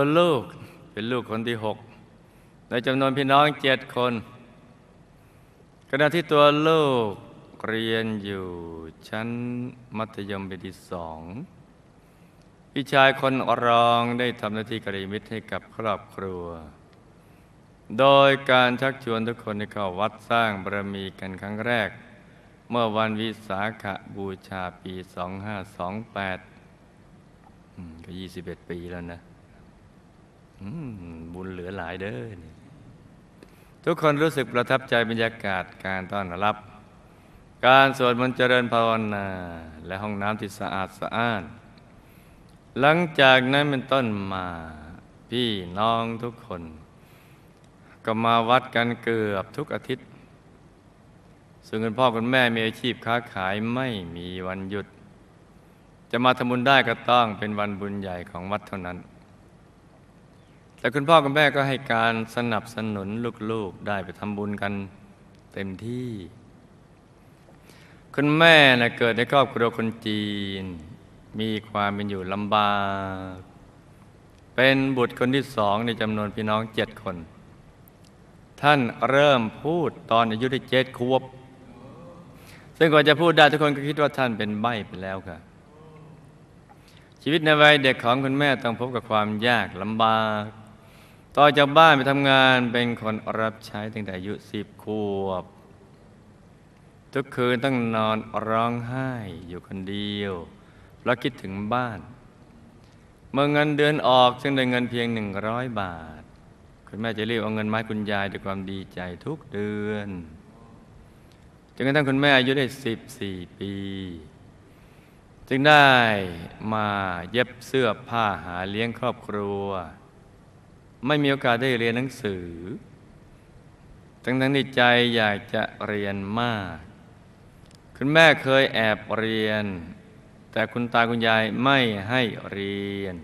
ตัวลูกเป็นลูกคนที่หกในจำนวนพี่น้องเจ็ดคนขณะที่ตัวลูกเรียนอยู่ชั้นมัธยมปีที่สองพี่ชายคนรองได้ทำหน้าที่กริมิตรให้กับครอบครัว โดยการชักชวนทุกคนให้เข้าวัดสร้างบารมีกันครั้งแรก เมื่อวันวิสาขบูชาปี 2528อืมก็ 21 ปีแล้วนะ บุญเหลือหลายเด้อทุกคนรู้สึกประทับใจบรรยากาศการต้อนรับ การสวดมนต์เจริญภาวนา และห้องน้ำที่สะอาดสะอ้าน หลังจากนั้นเป็นต้นมาพี่น้องทุกคน ก็มาวัดกันเกือบทุกอาทิตย์ ซึ่งคุณพ่อคุณแม่มีอาชีพค้าขายไม่มีวันหยุด จะมาทำบุญได้ก็ต้องเป็นวันบุญใหญ่ของวัดเท่านั้น แต่คุณพ่อคุณแม่ก็ให้การสนับสนุนลูกๆได้ไปทำบุญกันเต็มที่ คุณแม่นะเกิดในครอบครัวคนจีน มีความเป็นอยู่ลำบาก เป็นบุตรคนที่สองในจำนวนพี่น้องเจ็ดคน ท่านเริ่มพูดตอนอายุได้เจ็ดขวบ ซึ่งก่อนจะพูดได้ทุกคนก็คิดว่าท่านเป็นใบ้ไปแล้วค่ะชีวิตในวัยเด็กของคุณแม่ต้องพบกับความยากลำบาก ต่อจากบ้านไปทำงานเป็นคนรับใช้ตั้งแต่อายุสิบขวบ ทุกคืนต้องนอนร้องไห้อยู่คนเดียวเพราะคิดถึงบ้าน เมื่อเงินเดือนออกซึ่งได้เงินเพียงหนึ่งร้อยบาท คุณแม่จะรีบเอาเงินมาให้คุณยายด้วยความดีใจทุกเดือนจนกระทั่งคุณแม่อายุได้สิบสี่ปี จึงได้มาเย็บเสื้อผ้าหาเลี้ยงครอบครัว ไม่มีโอกาสได้เรียนหนังสือ ทั้งทั้งที่ใจอยากจะเรียนมาก คุณแม่เคยแอบเรียน แต่คุณตาคุณยายไม่ให้เรียน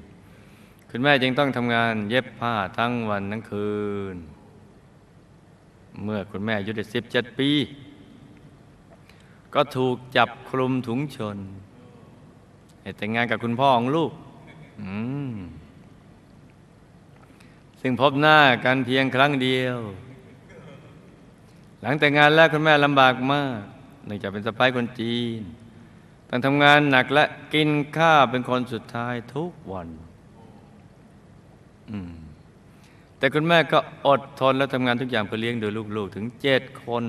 คุณแม่จึงต้องทำงานเย็บผ้าทั้งวันทั้งคืน เมื่อคุณแม่อายุได้สิบเจ็ดปี ก็ถูกจับคลุมถุงชนให้แต่งงานกับคุณพ่อของลูก อืม ซึ่งพบหน้ากันเพียงครั้งเดียว หลังแต่งงานแล้วคุณแม่ลำบากมากเนื่องจากเป็นสะพ้ายคนจีนต้องทำงานหนักและกินข้าวเป็นคนสุดท้ายทุกวันแต่คุณแม่ก็อดทนและทำงานทุกอย่างเพื่อเลี้ยงดูลูกๆ ถึงเจ็ดคน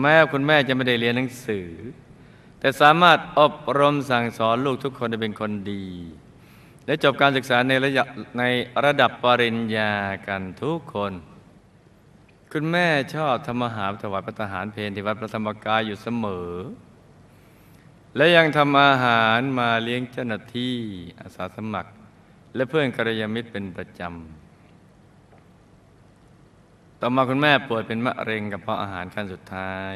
แม้คุณแม่จะไม่ได้เรียนหนังสือ แต่สามารถอบรมสั่งสอนลูกทุกคนให้เป็นคนดี และจบการศึกษาในระยะในระดับปริญญากันทุกคน คุณแม่ชอบทำอาหารถวายพระทหารเพลที่วัดพระธรรมกายอยู่เสมอ และยังทำอาหารมาเลี้ยงเจ้าหน้าที่อาสาสมัคร และเพื่อนกัลยามิตรเป็นประจำ ต่อมาคุณแม่ป่วยเป็นมะเร็งกับเพาะอาหารขั้นสุดท้าย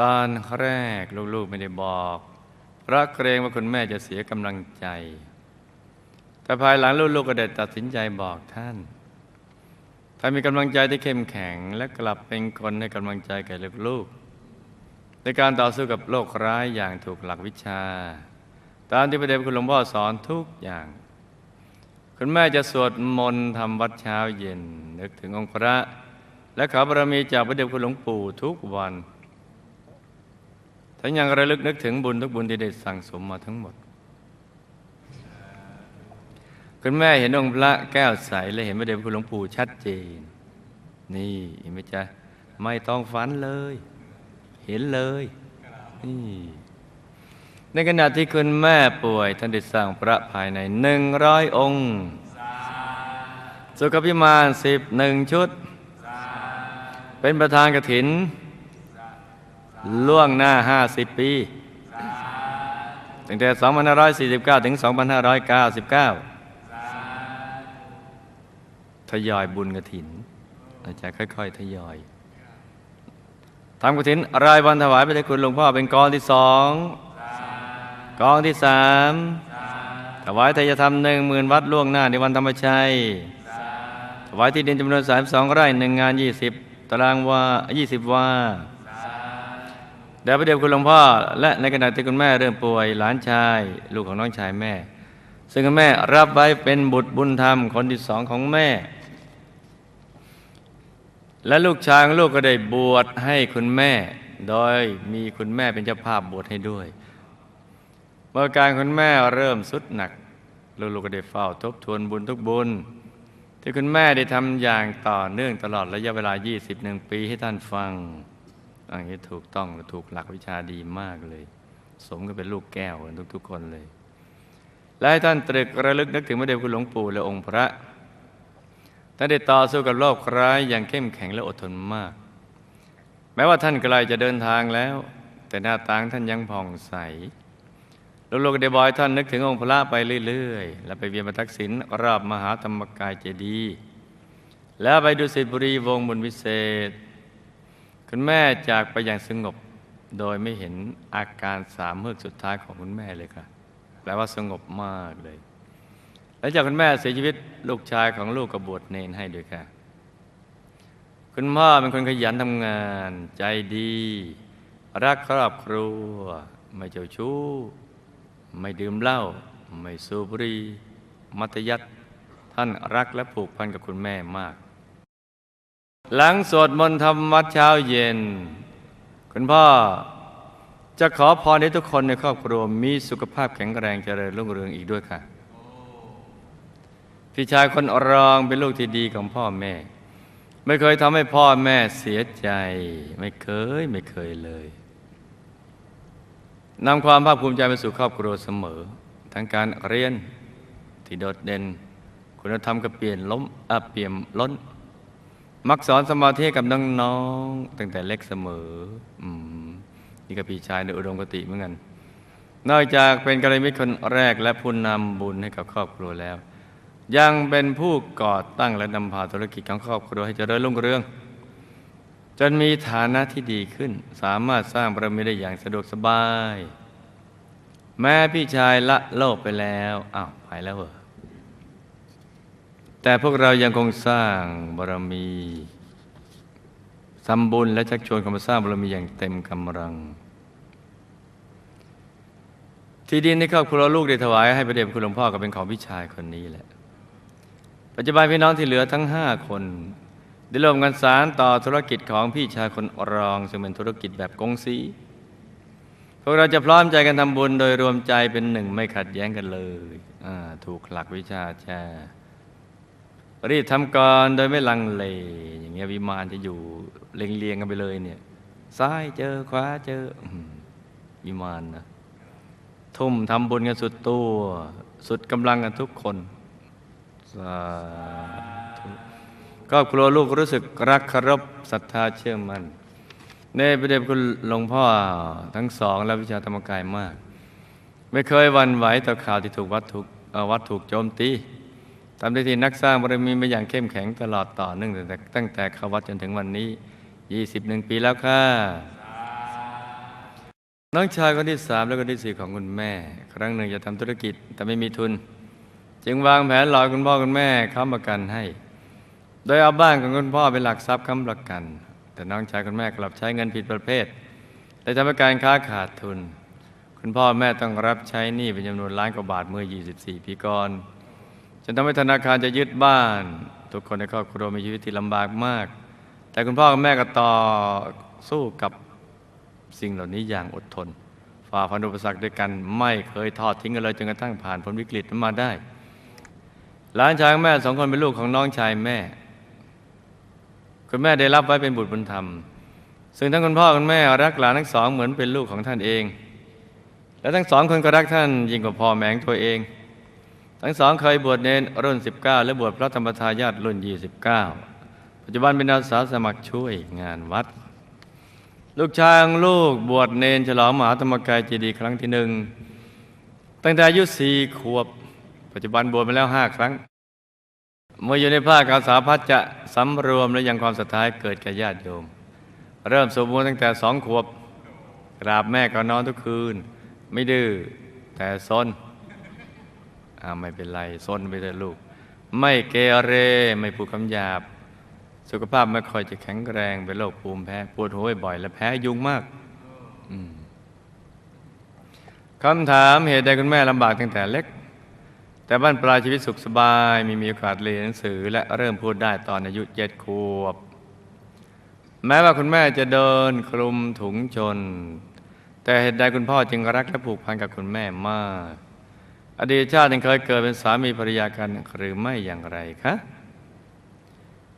ตอนแรกลูกๆไม่ได้บอกเพราะเกรงว่าคุณแม่จะเสียกำลังใจ แต่ภายหลังลูกๆก็ได้ตัดสินใจบอกท่านถ้ามีกำลังใจที่เข้มแข็งและกลับเป็นคนให้กำลังใจแก่ลูกๆในการต่อสู้กับโรคร้ายอย่างถูกหลักวิชา ตามที่พระเดชคุณหลวงพ่อสอนทุกอย่าง คุณแม่จะสวดมนต์ทำวัดเช้าเย็น นึกถึงองค์พระ และขอบารมีจากพระเดชคุณหลวงปู่ทุกวัน ทั้งยังระลึกนึกถึงบุญทุกบุญที่ได้สั่งสมมาทั้งหมด คุณแม่เห็นองค์พระแก้วใส และเห็นพระเดชพระคุณหลวงปู่ชัดเจน นี่เห็นไหมจ๊ะ ไม่ต้องฝันเลย เห็นเลยนี่ในขณะที่คุณแม่ป่วยท่านได้สร้างพระภายในหนึ่งร้อยองค์ สุขพิมานสิบหนึ่งชุด เป็นประธานกฐิน ล่วงหน้า 50 ปี ตั้งแต่ 2549 ถึง 2599 ทยอยบุญกระถินอาจารย์ค่อย ๆ ทยอยทำกระถินรายวันถวายไปให้คุณหลวงพ่อเป็นกองที่สองกองที่สามถวายทายธรรมหนึ่งหมื่นวัดล่วงหน้าในวันธรรมชัยถวายที่ดินจำนวนสามสองไร่หนึ่งงานยี่สิบตารางวายี่สิบวา เดี๋ยวพระเดชคุณหลวงพ่อ และในขณะที่คุณแม่เริ่มป่วยหลานชาย ลูกของน้องชายแม่ ซึ่งคุณแม่รับไว้เป็นบุตรบุญธรรมคนที่สองของแม่ และลูกชายของลูกก็ได้บวชให้คุณแม่ โดยมีคุณแม่เป็นเจ้าภาพบวชให้ด้วย เมื่อการคุณแม่เริ่มสุดหนักลูกๆก็ได้เฝ้าทบทวนบุญทุกบุญ ที่คุณแม่ได้ทำอย่างต่อเนื่องตลอดระยะเวลา 21 ปีให้ท่านฟัง อันนี้ถูกต้องถูกหลักวิชาดีมากเลย สมก็เป็นลูกแก้วกันทุก ๆ คนเลย และให้ท่านตรึกระลึกนึกถึงพระเดชคุณหลวงปู่และองค์พระท่านได้ต่อสู้กับโรคร้ายอย่างเข้มแข็งและอดทนมาก แม้ว่าท่านไกลจะเดินทางแล้ว แต่หน้าตางท่านยังผ่องใสลูกๆได้บอยท่านนึกถึงองค์พระไปเรื่อยๆ แล้วไปเวียนประทักษิณรอบมหาธรรมกายเจดีย์แล้วไปดูสิตบุรีวงบุญวิเศษ คุณแม่จากไปอย่างสงบ โดยไม่เห็นอาการสามเมือกสุดท้ายของคุณแม่เลยค่ะ แปลว่าสงบมากเลย หลังจากคุณแม่เสียชีวิตลูกชายของลูกกบวชเนนให้ด้วยค่ะ คุณพ่อเป็นคนขยันทำงานใจดี รักครอบครัว ไม่เจ้าชู้ ไม่ดื่มเหล้าไม่สูบบุหรี่มัธยัติท่านรักและผูกพันกับคุณแม่มาก หลังสวดมนต์ทำวัดเช้าเย็น คุณพ่อจะขอพรให้ทุกคนในครอบครัวมีสุขภาพแข็งแรงเจริญรุ่งเรืองอีกด้วยค่ะ พี่ชายคนอรองเป็นลูกที่ดีของพ่อแม่ ไม่เคยทำให้พ่อแม่เสียใจ ไม่เคยไม่เคยเลยนำความภาคภูมิใจไปสู่ครอบครัวเสมอ ทั้งการเรียนที่โดดเด่น คุณธรรมก็เปลี่ยนล้มอเปลี่ยมล้น มักสอนสมาธิกับน้องๆตั้งแต่เล็กเสมออืมนี่ก็พี่ชายในอุดมกติเหมือนกัน นอกจากเป็นกัลยาณมิตรคนแรกและผู้นำบุญให้กับครอบครัวแล้ว ยังเป็นผู้ก่อตั้งและนำพาธุรกิจของครอบครัวให้เจริญรุ่งเรือง จนมีฐานะที่ดีขึ้น สามารถสร้างบารมีได้อย่างสะดวกสบาย แม้พี่ชายละโลกไปแล้วอ้าวไปแล้วเหรอ แต่พวกเรายังคงสร้างบารมีทำบุญและชักชวนเขามาสร้างบารมีอย่างเต็มกำลัง ที่ดินที่ครอบครัวลูกได้ถวายให้พระเดชพระคุณหลวงพ่อก็เป็นของพี่ชายคนนี้แหละ ปัจจุบันพี่น้องที่เหลือทั้งห้าคน ได้ร่วมกันสารต่อธุรกิจของพี่ชายคนรอง ซึ่งเป็นธุรกิจแบบกงสีพวกเราจะพร้อมใจกันทำบุญโดยรวมใจเป็นหนึ่งไม่ขัดแย้งกันเลย ถูกหลักวิชาแช่ รีบทำก่อนโดยไม่ลังเล อย่างเงี้ยวิมานจะอยู่เรียงๆกันไปเลยเนี่ยซ้ายเจอขวาเจอวิมานนะทุ่มทำบุญกันสุดตัวสุดกำลังกันทุกคนสาธุครอบครัวลูกรู้สึกรักเคารพศรัทธาเชื่อมั่นในประเด็นคุณหลวงพ่อทั้งสองและวิชาธรรมกายมาก ไม่เคยวันไหวต่อข่าวที่ถูกวัดถูกวัดถูกโจมตี ทำได้ที่นักสร้างบารมีมาอย่างเข้มแข็งตลอดต่อเนื่องตั้งแต่ตั้งแต่เขาวัดจนถึงวันนี้ 21 ปีแล้วค่ะ น้องชายคนที่สามและคนที่สี่ของคุณแม่ ครั้งหนึ่งจะทำธุรกิจแต่ไม่มีทุน จึงวางแผนหลอกคุณพ่อคุณแม่ค้ำประกันให้ โดยเอาบ้านของคุณพ่อเป็นหลักทรัพย์ค้ำประกัน แต่น้องชายคุณแม่กลับใช้เงินผิดประเภทและทำให้การค้าขาดทุน คุณพ่อแม่ต้องรับใช้หนี้เป็นจำนวนล้านกว่าบาทเมื่อ 24 ปีก่อน จนทำให้ธนาคารจะยึดบ้าน ทุกคนในครอบครัวมีชีวิตที่ลำบากมาก แต่คุณพ่อกับแม่ก็ต่อสู้กับสิ่งเหล่านี้อย่างอดทน ฝ่าฟันอุปสรรคด้วยกันไม่เคยทอดทิ้งกันเลยจนกระทั่งผ่านพ้นวิกฤตมาได้ หลานชายแม่สองคนเป็นลูกของน้องชายแม่ คุณแม่ได้รับไว้เป็นบุตรบุญธรรม ซึ่งทั้งคุณพ่อคุณแม่รักหลานทั้งสองเหมือนเป็นลูกของท่านเอง และทั้งสองคนก็รักท่านยิ่งกว่าพ่อแม่งตัวเอง ทั้งสองเคยบวชเนนรุ่น 19 และบวชพระธรรมทายาทรุ่น 29 ปัจจุบันเป็นอาสาสมัครช่วยงานวัด ลูกชายของลูกบวชเนนฉลองมหาธรรมกายเจดีย์ครั้งที่หนึ่งตั้งแต่อายุสี่ขวบ ปัจจุบันบวชมาแล้วห้าครั้ง เมื่ออยู่ในภาคอาสาพัฒจะสำรวมและยังความศรัทธาให้เกิดแก่ญาติโยม เริ่มสวดมนต์ตั้งแต่สองขวบกราบแม่ก่อนนอนทุกคืน ไม่ดื้อแต่ซน อ่าไม่เป็นไรซนไปเถอะลูก ไม่เกเรไม่พูดคำหยาบ สุขภาพไม่ค่อยจะแข็งแรงเป็นโรคภูมิแพ้ปวดหัวบ่อยและแพ้ยุงมากมคำถามเหตุใดคุณแม่ลำบากตั้งแต่เล็ก แต่บ้านปลายชีวิตสุขสบาย มีมีโอกาสเรียนหนังสือ และเริ่มพูดได้ตอนอายุเจ็ดขวบ แม้ว่าคุณแม่จะเดินคลุมถุงชน แต่เหตุใดคุณพ่อจึงรักและผูกพันกับคุณแม่มาก อดีตชาติยังเคยเกิดเป็นสามีภรรยากันหรือไม่อย่างไรคะ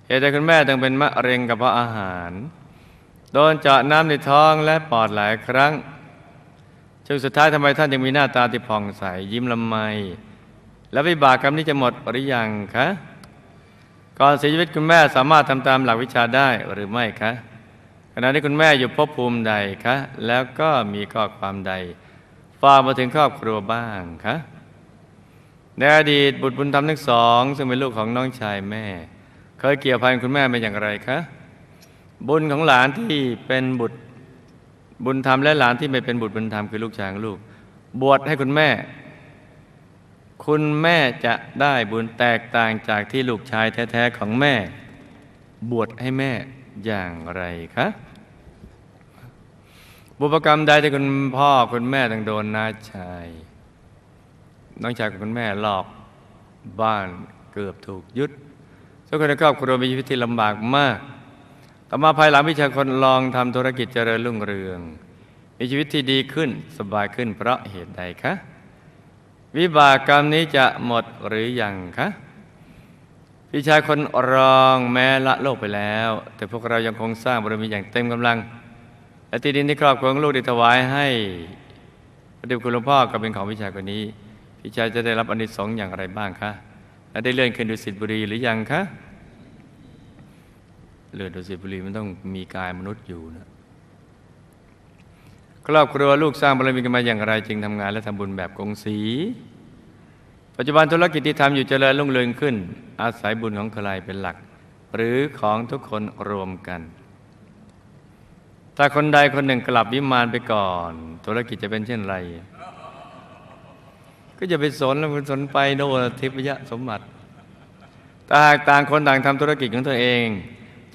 เหตุใดคุณแม่ต้องเป็นมะเร็งกระเพาะอาหาร โดนเจาะน้ำในท้องและปอดหลายครั้งจนสุดท้ายทำไมท่านยังมีหน้าตาที่ผ่องใสยิ้มละไม และวิบากกรรมนี้จะหมดหรือยังคะก่อนเสียชีวิตคุณแม่สามารถทำตามหลักวิชาได้หรือไม่คะขณะที่คุณแม่อยู่ภพภูมิใดคะแล้วก็มีข้อความใดฝากมาถึงครอบครัวบ้างคะ ในอดีตบุตรบุญธรรมทั้งสอง ซึ่งเป็นลูกของน้องชายแม่ เคยเกี่ยวพันคุณแม่เป็นอย่างไรคะบุญของหลานที่เป็นบุตรบุญธรรมและหลานที่ไม่เป็นบุตรบุญธรรมคือลูกชายลูก บวชให้คุณแม่ คุณแม่จะได้บุญแตกต่างจากที่ลูกชายแท้ๆของแม่ บวชให้แม่อย่างไรคะบุพกรรมใดที่คุณพ่อคุณแม่ต้องโดนน้าชาย น้องชายของคุณแม่หลอกบ้านเกือบถูกยึดทุกคนในครอบครัวมีชีวิตที่ลำบากมาก ต่อมาภายหลังพิชายคนลองทำธุรกิจเจริญรุ่งเรือง มีชีวิตที่ดีขึ้นสบายขึ้นเพราะเหตุใดคะ วิบากกรรมนี้จะหมดหรือยังคะพี่ชายคนรองแม้ละโลกไปแล้ว แต่พวกเรายังคงสร้างบารมีอย่างเต็มกำลัง และที่ดินที่ครอบครัวลูกได้ถวายให้พระเดชคุณหลวงพ่อก็เป็นของพี่ชายคนนี้ พี่ชายจะได้รับอนิสงส์อย่างไรบ้างคะและได้เลื่อนขึ้นดุสิตบุรีหรือยังคะเลื่อนดุสิตบุรีมันต้องมีกายมนุษย์อยู่นะครอบครัวลูกสร้างบารมีกันมาอย่างไรจึงทำงานและทำบุญแบบกงสี ปัจจุบันธุรกิจที่ทำอยู่เจริญรุ่งเรืองขึ้น อาศัยบุญของใครเป็นหลัก หรือของทุกคนรวมกัน ถ้าคนใดคนหนึ่งกลับวิมานไปก่อน ธุรกิจจะเป็นเช่นไร ก็จะไปสนแล้วมันสนไปโนทิพยสมบัติถ้าหากต่างคนต่างทำธุรกิจของตัวเอง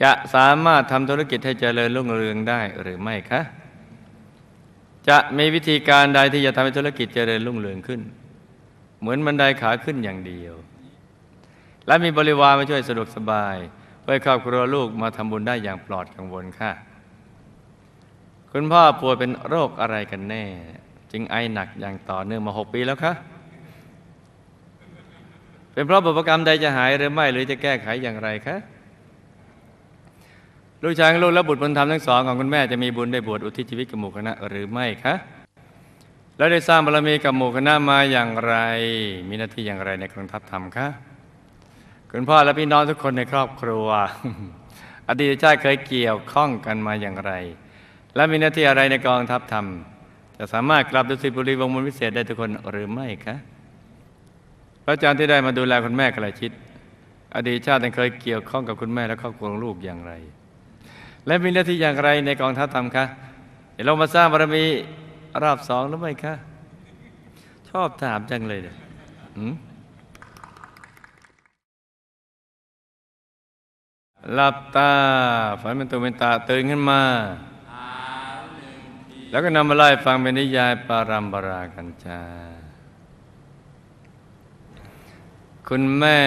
จะสามารถทำธุรกิจให้เจริญรุ่งเรืองได้หรือไม่คะจะมีวิธีการใดที่จะทำให้ธุรกิจเจริญรุ่งเรืองขึ้น เหมือนบันไดขาขึ้นอย่างเดียว และมีบริวารมาช่วยสะดวกสบายเพื่อครอบครัวลูกมาทำบุญได้อย่างปลอดกังวลค่ะ คุณพ่อป่วยเป็นโรคอะไรกันแน่ จึงไอหนักอย่างต่อเนื่องมาหกปีแล้วคะ เป็นเพราะบุพกรรมใดจะหายหรือไม่ หรือจะแก้ไขอย่างไรคะลูกชายลูกและบุตรบุญธรรมทั้งสองของคุณแม่จะมีบุญได้บวชอุทิศชีวิตกับหมู่คณะหรือไม่คะแล้วได้สร้างบารมีกับหมู่คณะมาอย่างไร มีหน้าที่อย่างไรในกองทัพธรรมคะคุณพ่อและพี่น้องทุกคนในครอบครัว อดีตชาติเคยเกี่ยวข้องกันมาอย่างไร และมีหน้าที่อะไรในกองทัพธรรม จะสามารถกลับดุสิตบุรีวงมนวิเศษได้ทุกคนหรือไม่คะ ระอาจารย์ที่ได้มาดูแลคุณแม่กระชิด อดีตชาติยังเคยเกี่ยวข้องกับคุณแม่และครอบครัวของลูกอย่างไร และมีหน้าที่อย่างไรในกองทัพธรรมคะเดี๋ยวเรามาสร้างบารมีรอบสองหรือไม่คะชอบถามจังเลยเนี่ยหลับตาฝันเป็นตัวเป็นตาตื่นขึ้นมา แล้วก็นำมาไล่ฟังเป็นนิยายปารัมปรากันจา คุณแม่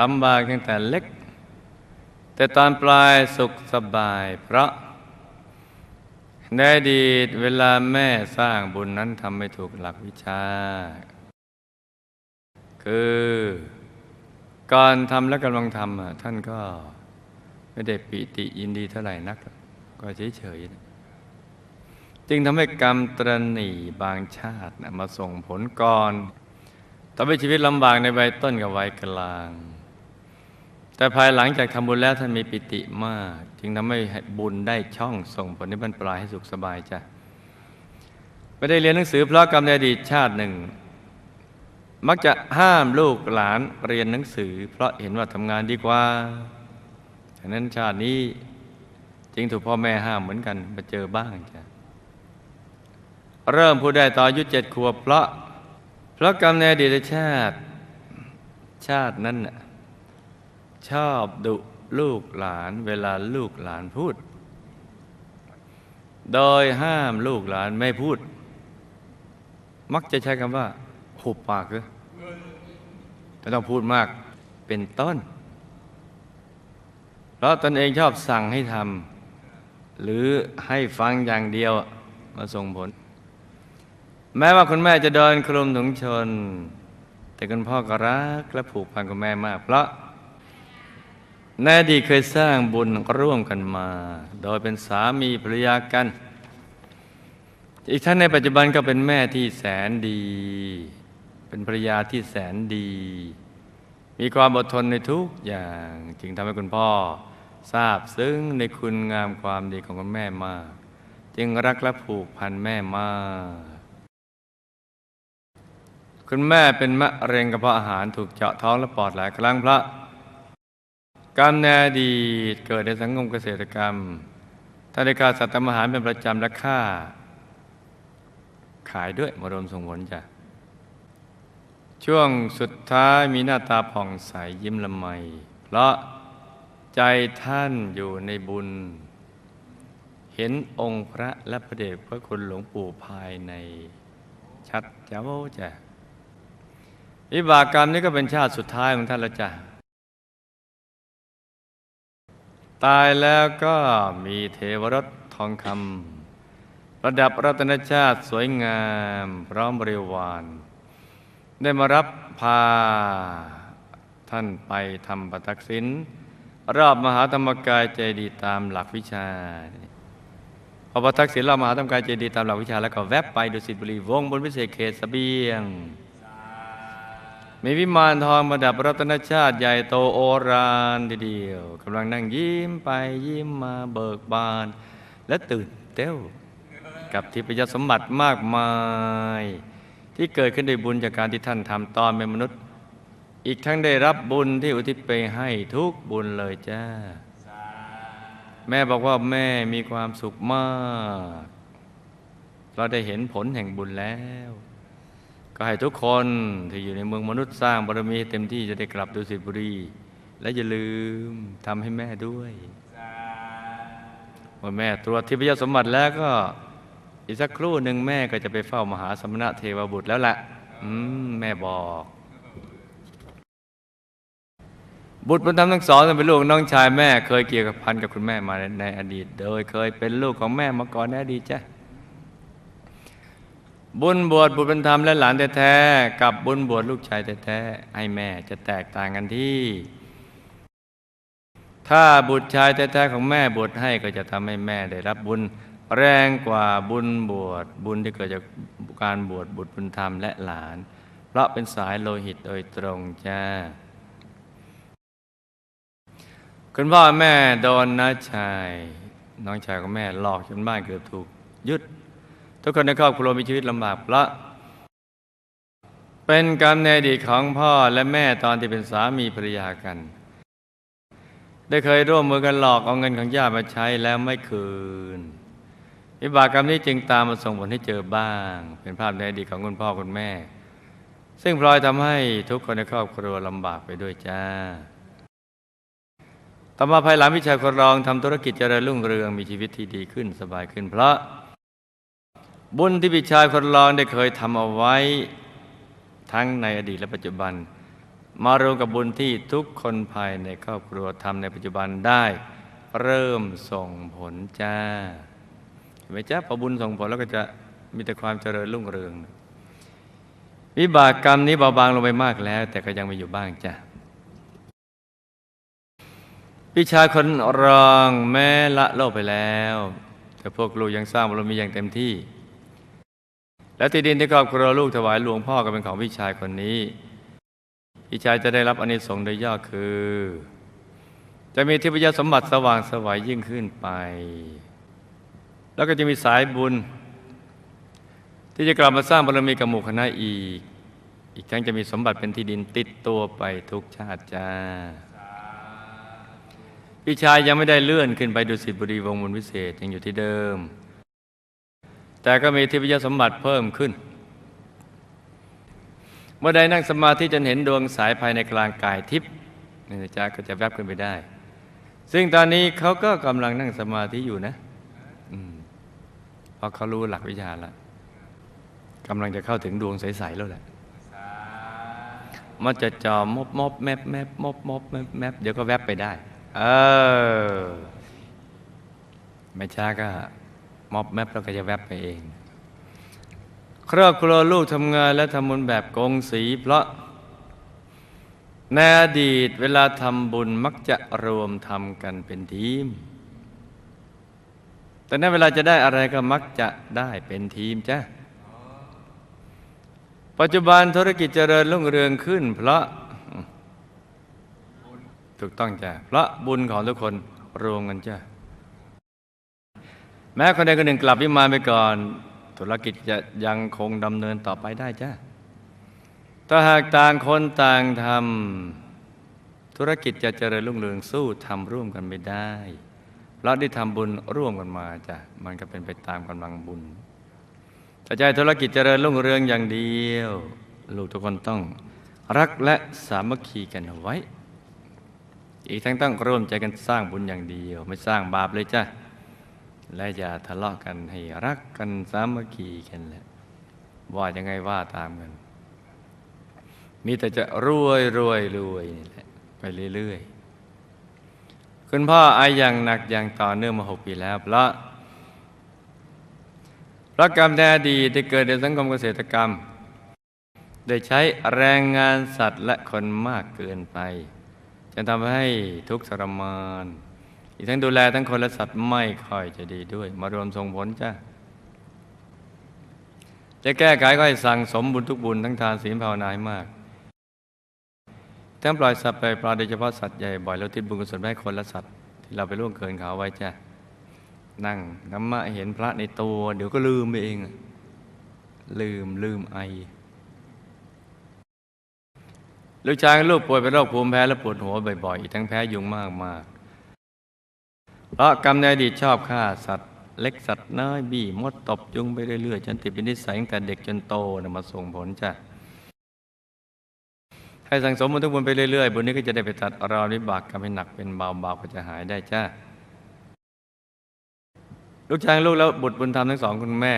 ลำบากตั้งแต่เล็ก แต่ตอนปลายสุขสบาย เพราะในอดีตเวลาแม่สร้างบุญนั้นทำไม่ถูกหลักวิชา คือก่อนทำและกำลังทำท่านก็ไม่ได้ปิติยินดีเท่าไหร่นัก ก็เฉยๆจึงทำให้กรรมตรณีบางชาตินะมาส่งผลก่อน ทำให้ชีวิตลำบากในวัยต้นกับวัยกลาง แต่ภายหลังจากทำบุญแล้วท่านมีปิติมาก จึงทำให้บุญได้ช่องส่งผลในบรรปลายให้สุขสบายจ้ะไม่ได้เรียนหนังสือเพราะกรรมในอดีตชาติหนึ่ง มักจะห้ามลูกหลานเรียนหนังสือ เพราะเห็นว่าทำงานดีกว่าฉะนั้นชาตินี้จึงถูกพ่อแม่ห้ามเหมือนกันมาเจอบ้างจ้ะเริ่มพูดได้ตอนอายุเจ็ดขวบเพราะ ราะกรรมในอดีตชาติ ชาตินั้นชอบดุลูกหลานเวลาลูกหลานพูด โดยห้ามลูกหลานไม่พูด มักจะใช้คำว่าหุบปากเลยไม่ต้องพูดมากเป็นต้น เพราะตนเองชอบสั่งให้ทำหรือให้ฟังอย่างเดียวมาส่งผล แม้ว่าคุณแม่จะเดินคลุมถุงชน แต่คุณพ่อก็รักและผูกพันกับแม่มาก เพราะในอดีเคยสร้างบุญร่วมกันมา โดยเป็นสามีภรรยากัน อีกท่านในปัจจุบันก็เป็นแม่ที่แสนดี เป็นภรรยาที่แสนดี มีความอดทนในทุกอย่างจึงทำให้คุณพ่อทราบซึ้งในคุณงามความดีของคุณแม่มาก จึงรักและผูกพันแม่มาก คุณแม่เป็นมะเร็งกระเพาะอาหารถูกเจาะท้องและปอดหลายครั้งพระกรรมในอดีตเกิดในสังคมเกษตรกรรมท่านได้ฆ่าสัตว์ทำอาหารเป็นประจำและฆ่า ขายด้วยมรวมส่งผลจ้ะช่วงสุดท้ายมีหน้าตาผ่องใสยิ้มละไม เพราะใจท่านอยู่ในบุญ เห็นองค์พระและพระเดชพระคุณหลวงปู่ภายในชัดเจ้าจ้ะ วิบากกรรมนี้ก็เป็นชาติสุดท้ายของท่านและจ้ะตายแล้วก็มีเทวรถทองคำประดับรัตนชาติสวยงามพร้อมบริวารได้มารับพาท่านไปทำปตักสินรอบมหาธรรมกายใจดีตามหลักวิชาพอประทักษิณรอบมหาธรรมกายใจดีตามหลักวิชา แล้วก็แวบไปดุสิตบุรีวงบนพิเศษเขตสเสบียง มีวิมานทองประดับรัตนชาติใหญ่โตโอรานทีเดียวกำลังนั่งยิ้มไปยิ้มมาเบิกบาน และตื่นเต้วกับทิพยสมบัติมากมาย ที่เกิดขึ้นด้วยบุญจากการที่ท่านทำตอนเป็นมนุษย์ อีกทั้งได้รับบุญที่อุทิศไปให้ทุกบุญเลยจ้า แม่บอกว่าแม่มีความสุขมาก เราได้เห็นผลแห่งบุญแล้ว ก็ให้ทุกคนที่อยู่ในเมืองมนุษย์สร้างบารมีเต็มที่จะได้กลับดุสิตบุรี และอย่าลืมทำให้แม่ด้วยเมื่อแม่ตรวจทิพยสมบัติแล้วก็ อีกสักครู่หนึ่งแม่ก็จะไปเฝ้ามหาสมณะเทวบุตรแล้วแหละอืมแม่บอก บุตรบุญธรรมทั้งสองเป็นลูกน้องชายแม่เคยเกี่ยวกับพันกับคุณแม่มาในอดีต โดยเคยเป็นลูกของแม่มาก่อนในอดีตจ้ะ บุญบวชบุตรเป็นธรรมและหลานแท้ๆกับบุญบวชลูกชายแท้ๆให้แม่จะแตกต่างกันที่ ถ้าบุตรชายแท้ๆของแม่บวชให้ก็จะทำให้แม่ได้รับบุญแรงกว่าบุญบวชบุญที่เกิดจากการบวชบุตรบุญธรรมและหลาน เพราะเป็นสายโลหิตโดยตรงจ้าคุณพ่อแม่โดนน้าชาย น้องชายของแม่หลอกจนบ้านเกือบถูกยึด ทุกคนในครอบครัวมีชีวิตลำบากเพราะเป็นกรรมในอดีตของพ่อและแม่ตอนที่เป็นสามีภรรยากัน ได้เคยร่วมมือกันหลอกเอาเงินของญาติมาใช้แล้วไม่คืนวิบากกรรมนี้จึงตามมาส่งผลให้เจอบ้าง เป็นภาพในอดีตของคุณพ่อคุณแม่ ซึ่งพลอยทำให้ทุกคนในครอบครัวลำบากไปด้วยจ้าต่อมาภายหลังวิชาคนรองทำธุรกิจเจริญรุ่งเรืองมีชีวิตที่ดีขึ้นสบายขึ้นเพราะ บุญที่วิชายคนรองได้เคยทำเอาไว้ ทั้งในอดีตและปัจจุบัน มารวมกับบุญที่ทุกคนภายในครอบครัวทำในปัจจุบันได้ เริ่มส่งผลจ้าเห็นไหมจ้าพอบุญส่งผลแล้วก็จะมีแต่ความเจริญรุ่งเรืองวิบากกรรมนี้เบาบางลงไปมากแล้ว แต่ก็ยังมีอยู่บ้างจ้ะพี่ชายคนรองแม้ละโลกไปแล้ว แต่พวกลูกยังสร้างบารมีอย่างเต็มที่ และที่ดินที่ครอบครัวลูกถวายหลวงพ่อก็เป็นของพี่ชายคนนี้ พี่ชายจะได้รับอนิสงส์โดยย่อคือ จะมีทิพยสมบัติสว่างสวัยยิ่งขึ้นไป แล้วก็จะมีสายบุญ ที่จะกลับมาสร้างบารมีกับหมู่คณะอีก อีกทั้งจะมีสมบัติเป็นที่ดินติดตัวไปทุกชาติจ้าพี่ชายยังไม่ได้เลื่อนขึ้นไปดุสิตบุรีวงบุญวิเศษยังอยู่ที่เดิม แต่ก็มีทิพยสมบัติเพิ่มขึ้น เมื่อใดนั่งสมาธิจนเห็นดวงสายภายในกลางกายทิพย์นี่นะจ๊ะก็จะแวบขึ้นไปได้ ซึ่งตอนนี้เขาก็กำลังนั่งสมาธิอยู่นะเพราะเขารู้หลักวิชาแล้วกำลังจะเข้าถึงดวงใสๆแล้วแหละมันจะจอมบมบแมบแมบมบมบแมบแมบเดี๋ยวก็แวบไปได้ เออ ไม่ช้าก็ มอบแมปแล้วก็จะแวบไปเอง ครอบครัวลูกทำงานและทำบุญแบบกงสีเพราะในอดีตเวลาทำบุญมักจะรวมทำกันเป็นทีม แต่ในเวลาจะได้อะไรก็มักจะได้เป็นทีมจ้ะ ปัจจุบันธุรกิจเจริญรุ่งเรืองขึ้น เพราะถูกต้องจ้ะ เพราะบุญของทุกคนรวมกันจ้ะ แม้คนใดคนหนึ่งกลับวิมานไปก่อน ธุรกิจจะยังคงดำเนินต่อไปได้จ้ะถ้าหากต่างคนต่างทำธุรกิจจะเจริญรุ่งเรืองสู้ทำร่วมกันไม่ได้เพราะได้ทำบุญร่วมกันมาจ้ะมันก็เป็นไปตามกำลังบุญถ้าให้ธุรกิจเจริญรุ่งเรืองอย่างเดียว ลูกทุกคนต้องรักและสามัคคีกันเอาไว้ อีกทั้งต้องร่วมใจกันสร้างบุญอย่างเดียว ไม่สร้างบาปเลยจ้ะ และอย่าทะเลาะกันให้รักกันสามัคคีกันแหละว่ายังไงว่าตามกัน มีแต่จะรวยรวยรวยนี่แหละไปเรื่อยๆ คุณพ่อไออย่างหนักอย่างต่อเนื่องมาหกปีแล้วเพราะพราะกรรมในอดีตได้เกิดในสังคมเกษตรกรรมได้ใช้แรงงานสัตว์และคนมากเกินไปจนทำให้ทุกข์ทรมาน อีกทั้งดูแลทั้งคนและสัตว์ไม่ค่อยจะดีด้วย มารวมส่งผลจ้าจะแก้ไขก็ให้สั่งสมบุญทุกบุญทั้งทานศีลภาวนาให้มาก ทั้งปล่อยสัตว์ไปปลาโดยเฉพาะสัตว์ใหญ่บ่อยแล้วทิศบุญกุศลให้คนและสัตว์ที่เราไปล่วงเกินเขาไว้จ้านั่งน้ำมะเห็นพระในตัว เดี๋ยวก็ลืมไปเอง ลืมลืมไอ ลูกชายลูกป่วยเป็นโรคภูมิแพ้และปวดหัวบ่อยๆอีทั้งแพ้ยุงมากมาก เพราะกรรมในอดีตชอบฆ่าสัตว์ เล็กสัตว์น้อยบี้มดตบยุงไปเรื่อยๆจนติดเป็นนิสัยตั้งแต่เด็กจนโตนะมาส่งผลจ้ะให้สังสมบุญทุกบุญไปเรื่อยๆบุญนี้ก็จะได้ไปตัดราวนิบากกรรมให้หนักเป็นเบาๆก็จะหายได้จ้าลูกชายลูกแล้วบุตรบุญธรรมทั้งสองคุณแม่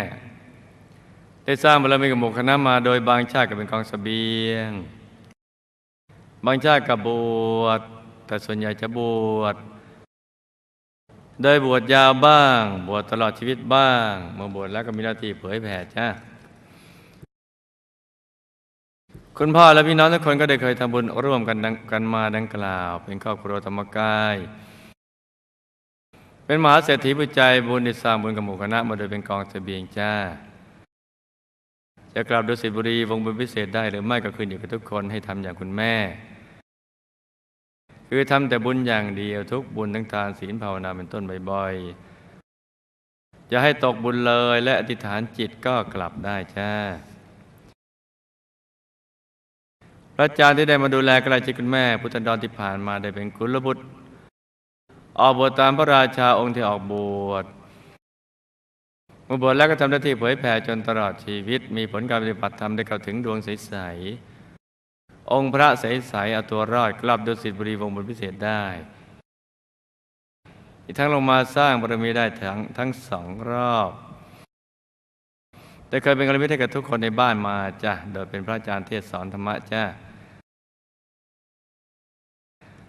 ได้สร้างบารมีกับหมู่คณะมาโดยบางชาติก็เป็นกองเสบียง บางชาติกับบวชแต่ส่วนใหญ่จะบวช โดยบวชยาวบ้าง บวชตลอดชีวิตบ้าง เมื่อบวชแล้วก็มีหน้าที่เผยแผ่จ้าคุณพ่อและพี่น้องทุกคนก็ได้เคยทำบุญร่วมกันดังกันมาดังกล่าว เป็นครอบครัวธรรมกาย เป็นมหาเศรษฐีผู้ใจบุญได้สร้างบุญกับหมู่คณะมาโดยเป็นกองเสบียงจ้า จะกลับดุสิตบุรีวงบุญพิเศษได้หรือไม่ก็ขึ้นอยู่กับทุกคนให้ทำอย่างคุณแม่ คือทำแต่บุญอย่างเดียวทุกบุญทั้งทานศีลภาวนาเป็นต้นบ่อยๆ จะให้ตกบุญเลยและอธิษฐานจิตก็กลับได้จ้าพระอาจารย์ที่ได้มาดูแลกล้ชิดคุณแม่ พุทธดอนที่ผ่านมาได้เป็นกุลบุตรออกบวชตามพระราชาองค์ที่ออกบวชเมื่อบวชแล้วก็ทำหน้าที่เผยแผ่จนตลอดชีวิต มีผลการปฏิบัติธรรมได้เข้าถึงดวงใสๆ องค์พระใสๆเอาตัวรอดกลับดุสิตบุรีวงบุญพิเศษได้ อีกทั้งลงมาสร้างบารมีได้ทั้งทั้งสองรอบ แต่เคยเป็นกรมิตรให้กับทุกคนในบ้านมาจ้ะโดยเป็นพระอาจารย์เทศสอนธรรมะจ้ะ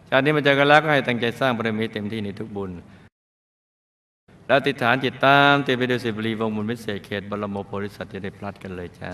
ชาตินี้มาเจอกันแล้วก็ให้ตั้งใจสร้างบารมีเต็มที่ในทุกบุญ แล้วติดฐานจิตตามติดไปดูสิบรีวงบุญพิเศษเขตบรมโพธิสัตว์จะได้พลัดกันเลยจ้า